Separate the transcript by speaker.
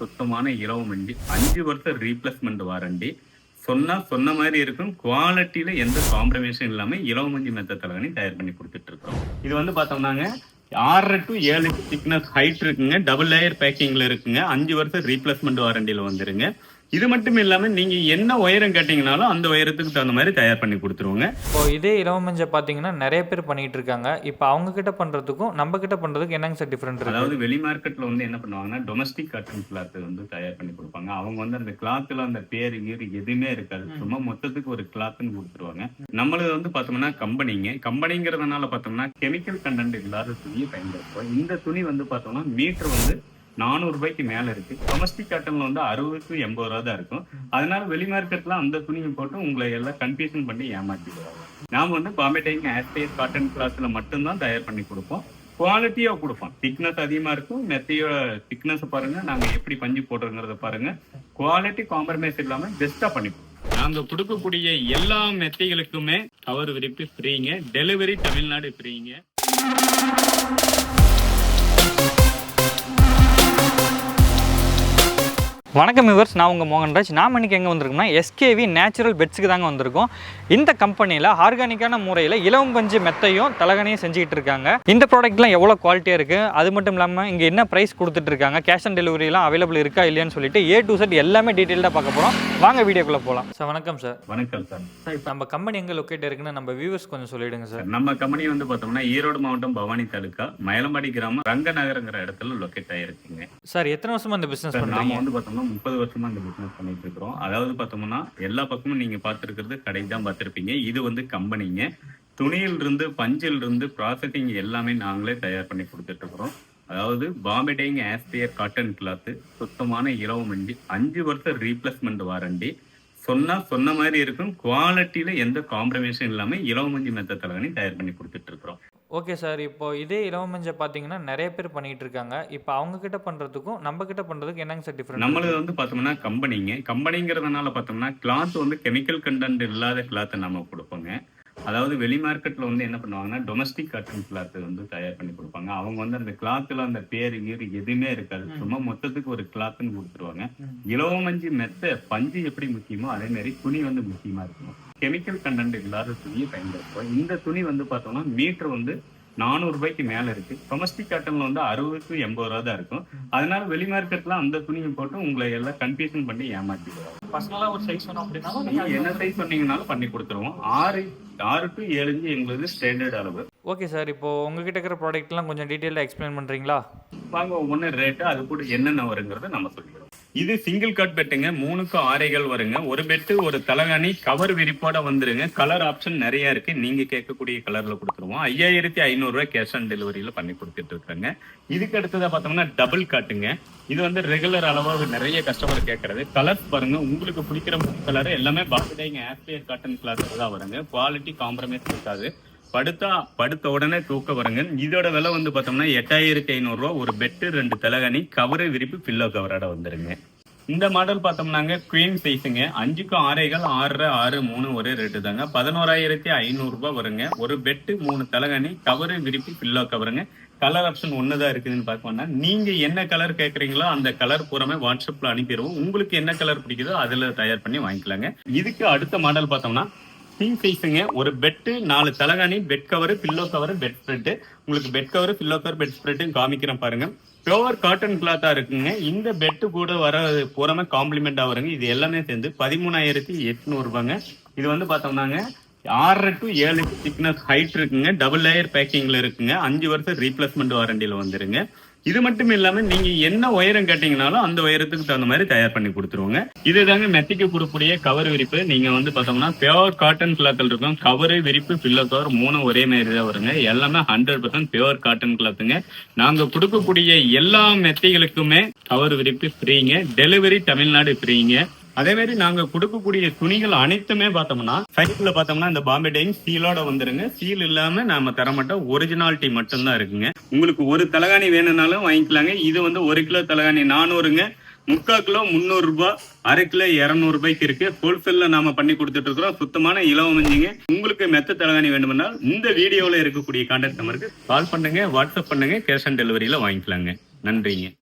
Speaker 1: சுத்தமான இலவ மஞ்சி அஞ்சு வருஷம் ரீப்ளேஸ்மெண்ட் வாரண்டி சொன்னா சொன்ன மாதிரி இருக்கும். குவாலிட்டியில எந்த காம்ப்ரமைஸும் இல்லாம இலவ மஞ்சி மெத்த தலைவணி தயார் பண்ணி கொடுத்துட்டு இருக்கோம் இது வந்து பார்த்தோம்னாங்க ஆறரை டு ஏழு திக்னஸ் ஹைட் இருக்குங்க. டபுள் லேயர் பேக்கிங்ல இருக்குங்க. அஞ்சு வருஷம் ரீப்ளேஸ்மெண்ட் வாரண்டியில வந்துருங்க. இது மட்டும் இல்லாம நீங்க என்ன உயரம் கேட்டீங்கனாலும் அந்த உயரத்துக்கு தகுந்த மாதிரி தயார் பண்ணி கொடுத்துருவோங்க.
Speaker 2: இப்போ இதே இலவமஞ்சை பார்த்தீங்கன்னா நிறைய பேர் பண்ணிட்டு இருக்காங்க. இப்போ அவங்க கிட்ட பண்றதுக்கும் நம்ம கிட்ட பண்றதுக்கும் என்னங்க சார் டிஃப்ரெண்ட்
Speaker 1: அதாவது வெளி மார்க்கெட்ல வந்து என்ன பண்ணுவாங்கன்னா டொமஸ்டிக் காட்டன் கிளாத் வந்து தயார் பண்ணி கொடுப்பாங்க. அவங்க வந்து அந்த கிளாத்ல அந்த பேர் கீர் எதுவுமே இருக்காது. சும்மா மொத்தத்துக்கு ஒரு கிளாத்னு கொடுத்துருவாங்க. நம்மளது வந்து பார்த்தோம்னா கம்பெனிங்க கம்பெனிங்கிறதுனால பார்த்தோம்னா கெமிக்கல் கண்டென்ட் இல்லாத துணியை பயன்படுத்துவோம். இந்த துணி வந்து பார்த்தோம்னா மீட்டர் வந்து நானூறு ரூபாய்க்கு மேல இருக்கு. டொமஸ்டிக் காட்டன்ல வந்து அறுபது டு எண்பது ரூபா தான் இருக்கும். அதனால வெளி மார்க்கெட்ல அந்த துணியை போட்டு உங்களை எல்லாம் கன்ஃபியூஷன் பண்ணி ஏமாத்திடுவாங்க நாம வந்து பாம்பே டைங் ஆஸ்பேஸ் காட்டன் கிளாத்ல மட்டும்தான் தயார் பண்ணி கொடுப்போம். குவாலிட்டியா கொடுப்போம். திக்னஸ் அதிகமா இருக்கும். மெத்தையோட திக்னஸ் பாருங்க. நாங்க எப்படி பஞ்சு போடுறோங்கிறத பாருங்க. குவாலிட்டி காம்ப்ரமைஸ் இல்லாம பெஸ்டா பண்ணி கொடுப்போம். நாங்க கொடுக்கக்கூடிய எல்லா மெத்தைகளுக்குமே கவர் விரிப்பு ஃப்ரீங்க டெலிவரி தமிழ்நாடு ஃப்ரீங்க
Speaker 2: வணக்கம் விவர்ஸ் நான் உங்கள் மோகன்ராஜ் நாம் இன்னைக்கு எங்கே வந்திருக்கோம்னா எஸ்கேவி நேச்சுரல் பெட்ஸுக்கு தாங்க வந்திருக்கோம். இந்த கம்பெனியில் ஆர்கானிக்கான முறையில் இலவம் பஞ்சு மெத்தையும் தலகனையும் செஞ்சுக்கிட்டு இருக்காங்க. இந்த ப்ராடக்ட்லாம் எவ்வளோ குவாலிட்டியாக இருக்குது அது மட்டும் இல்லாமல் இங்கே என்ன ப்ரைஸ் கொடுத்துட்டு இருக்காங்க? கேஷ் ஆன் டெலிவரிலாம் அவைலபிள் இருக்கா இல்லையான்னு சொல்லிட்டு ஏ டு செட் எல்லாமே டீட்டெயில்டாக பார்க்க போகிறோம் வாங்க வீடியோக்குள்ளே போகலாம் சார் வணக்கம் சார்.
Speaker 1: வணக்கம் சார்.
Speaker 2: இப்போ நம்ம கம்பெனி எங்கே லொக்கேட் இருக்குன்னு நம்ம வியூவர்ஸ் கொஞ்சம் சொல்லிவிடுங்க சார்.
Speaker 1: நம்ம கம்பெனி வந்து பார்த்தோம்னா ஈரோடு மாவட்டம் பவானி தாலுக்கா மயிலம்பாடி கிராமம் ரங்கநகர்ங்கிற இடத்துல லொக்கேட் ஆயிருக்குங்க.
Speaker 2: சார் எத்தனை வருஷமா இந்த பிஸ்னஸ் பண்ணுறீங்க
Speaker 1: வந்து பார்த்தோம்னா முப்பது வருஷமா இந்த பிசினஸ் பண்ணிட்டு இருக்கிறோம். அதாவது பார்த்தோம்னா எல்லா பக்கமும் நீங்க பார்த்துருக்கிறது கடை தான் பார்த்துருப்பீங்க. இது வந்து கம்பெனிங்க. துணியில் இருந்து பஞ்சில் இருந்து ப்ராசஸிங் எல்லாமே நாங்களே தயார் பண்ணி கொடுத்துட்டு இருக்கிறோம். அதாவது பாம்பே டைங் ஆஸ்பியர் காட்டன் கிளாத்து சுத்தமான இரவு மஞ்சி அஞ்சு வருஷம் ரீப்ளேஸ்மெண்ட் வாரண்டி சொன்னா சொன்ன மாதிரி இருக்கும். குவாலிட்டியில எந்த காம்ப்ரமைஸும் இல்லாம இளவு மஞ்சி மெத்த தலைவணி தயார் பண்ணி கொடுத்துட்டு இருக்கிறோம்.
Speaker 2: Okay sir. இப்போ இதே இலவமஞ்சை பார்த்தீங்கன்னா நிறைய பேர் பண்ணிட்டு இருக்காங்க இப்போ அவங்க கிட்ட பண்றதுக்கும் நம்ம கிட்ட பண்றதுக்கும் என்னங்க சார் டிஃப்ரெண்ட்
Speaker 1: நம்மளது வந்து பார்த்தோம்னா கம்பெனிங்க கம்பெனிங்கிறதுனால பார்த்தோம்னா கிளாத் வந்து கெமிக்கல் கண்டென்ட் இல்லாத கிளாத்தை நம்ம கொடுப்போங்க. அதாவது வெளி மார்க்கெட்ல வந்து என்ன பண்ணுவாங்கன்னா டொமஸ்டிக் காட்டன் கிளாத் வந்து தயார் பண்ணி கொடுப்பாங்க. அவங்க வந்து அந்த கிளாத்ல அந்த பேர் கீர் எதுவுமே இருக்காது. சும்மா மொத்தத்துக்கு ஒரு கிளாத்னு கொடுத்துருவாங்க. இலவ மஞ்சி மெத்த பஞ்சு எப்படி முக்கியமோ அதே மாதிரி துணி வந்து முக்கியமா இருக்கும். கெமிக்கல் கண்டென்ட் இல்லாத துணியை பயன்படுத்துவோம். இந்த துணி வந்து பார்த்தோம்னா மீட்டர் வந்து நானூறு ரூபாய்க்கு மேல இருக்கு. டொமஸ்டிக் காட்டன்ல வந்து அறுபது டு எண்பது ரூபா தான் இருக்கும். அதனால வெளி மார்க்கெட்ல அந்த துணியை போட்டு உங்களை எல்லாம் கன்ஃபியூஷன் பண்ணி ஏமாத்திடுவாங்க.
Speaker 2: பர்சனலாக ஒரு சைஸ் வேணும் அப்படின்னாலும்
Speaker 1: நீங்க என்ன சைஸ் சொன்னீங்கனாலும் பண்ணி கொடுத்துருவோம். ஆறு ஆறு டு ஏழு இன்ச்சு எங்களுக்கு ஸ்டாண்டர்ட் அளவு.
Speaker 2: ஓகே சார் இப்போ உங்ககிட்ட இருக்கிற ப்ராடக்ட்லாம் கொஞ்சம் டீட்டெயிலாக எக்ஸ்பிளைன் பண்ணுறீங்களா
Speaker 1: வாங்க ஒவ்வொன்று ரேட்டு அது கூட என்னென்ன வருங்கிறத நம்ம சொல்லிடுறோம் இது சிங்கிள் கட் பெட்டுங்க மூணுக்கு ஆரைகள் வருங்க. ஒரு பெட்டு ஒரு தலகாணி. கவர் விரிப்போட வந்துருங்க. கலர் ஆப்ஷன் நிறைய இருக்கு. நீங்க கேட்கக்கூடிய கலர்ல கொடுத்துருவோம். ஐயாயிரத்தி ஐநூறுரூவா கேஷ் ஆன் டெலிவரியில பண்ணி கொடுத்துட்டு இருக்காங்க. இதுக்கு அடுத்ததா பார்த்தோம்னா டபுள் காட்டுங்க இது வந்து ரெகுலர் அளவாக நிறைய கஸ்டமர் கேட்கறது. கலர்ஸ் பாருங்க. உங்களுக்கு பிடிக்கிற கலர் எல்லாமே பாத்துடைங்க ஆஸ்பியர் காட்டன் கலர் தான் வருங்க. குவாலிட்டி காம்ப்ரமைஸ் இருக்காது. படுத்தா படுத்த உடனே தூக்க வருங்க இதோட விலை வந்து பார்த்தோம்னா எட்டாயிரத்தி ஐநூறுரூவா ஒரு பெட்டு ரெண்டு தலகணி கவரு விரிப்பு பில்லோ கவரோட வந்துருங்க. இந்த மாடல் பார்த்தோம்னாங்க குவீன் சைஸுங்க அஞ்சுக்கும் ஆறைகள் ஆறரை ஆறு மூணு ஒரே ரேட்டு தாங்க. பதினோராயிரத்தி ஐநூறுரூபா வருங்க. ஒரு பெட்டு மூணு தலகணி கவரு விரிப்பு பில்லோ கவருங்க கலர் ஆப்ஷன் ஒன்று தான் இருக்குதுன்னு பார்க்கணும்னா நீங்க என்ன கலர் கேட்குறீங்களோ அந்த கலர் பூராமே வாட்ஸ்அப்பில் அனுப்பிடுவோம். உங்களுக்கு என்ன கலர் பிடிக்குதோ அதில் தயார் பண்ணி வாங்கிக்கலாங்க. இதுக்கு அடுத்த மாடல் பார்த்தோம்னா கிங் சைஸுங்க ஒரு பெட்டு நாலு தலகாணி bed cover pillow cover bedspread உங்களுக்கு பெட் கவர் பில்லோ கவர் பெட் ஸ்ப்ரெட்டும் காமிக்கிறேன் பாருங்க. பியோர் காட்டன் கிளாத்தா இருக்குங்க. இந்த பெட்டு கூட வர பூராமே காம்ப்ளிமெண்டா வருங்க. இது எல்லாமே சேர்ந்து பதிமூணாயிரத்தி எட்நூறு ரூபாங்க. இது வந்து பார்த்தோம்னாங்க ஆறரை டு ஏழு திக்னஸ் ஹைட் இருக்குங்க. டபுள் லேயர் பேக்கிங்ல இருக்குங்க. அஞ்சு வருஷம் ரீப்ளேஸ்மெண்ட் வாரண்டியில வந்துருங்க. இது மட்டும் இல்லாம நீங்க என்ன உயரம் கேட்டீங்கனாலும் அந்த உயரத்துக்கு தகுந்த மாதிரி தயார் பண்ணி கொடுத்துருவோங்க. இதுதாங்க மெத்திக்கு கொடுக்கக்கூடிய கவர் விரிப்பு. நீங்க வந்து பார்த்தோம்னா பியோர் காட்டன் கிளாத்தில் இருக்கும். கவரு விரிப்பு பில்லோ கவர் மூணு ஒரே மாதிரி தான் வருங்க. எல்லாமே ஹண்ட்ரட் பர்சன்ட் பியோர் காட்டன் கிளாத்துங்க நாங்க கொடுக்கக்கூடிய எல்லா மெத்தைகளுக்குமே கவர் விரிப்பு ஃப்ரீங்க டெலிவரி தமிழ்நாடு ஃப்ரீங்க அதே மாதிரி நாங்க கொடுக்கக்கூடிய துணிகள் அனைத்துமே பார்த்தோம்னா சைட்ல பார்த்தோம்னா இந்த பாம்பே டைம் சீலோட வந்துருங்க. சீல் இல்லாம நாம தர மாட்டோம் ஒரிஜினாலிட்டி மட்டும்தான் இருக்குங்க. உங்களுக்கு ஒரு தலகாணி வேணும்னாலும் வாங்கிக்கலாங்க. இது வந்து ஒரு கிலோ தலகாணி நானூறுங்க. முக்கால் கிலோ முந்நூறு ரூபாய் அரை கிலோ இரநூறு ரூபாய்க்கு இருக்கு. ஹோல்சேல்ல நாம பண்ணி கொடுத்துட்டு இருக்கிறோம். சுத்தமான இலவமஞ்சிங்க உங்களுக்கு மெத்த தலகாணி வேண்டுமென்றால் இந்த வீடியோல இருக்கக்கூடிய கான்டாக்ட் நம்பருக்கு கால் பண்ணுங்க வாட்ஸ்அப் பண்ணுங்க. கேஷ் ஆன் டெலிவரியில வாங்கிக்கலாங்க. நன்றிங்க.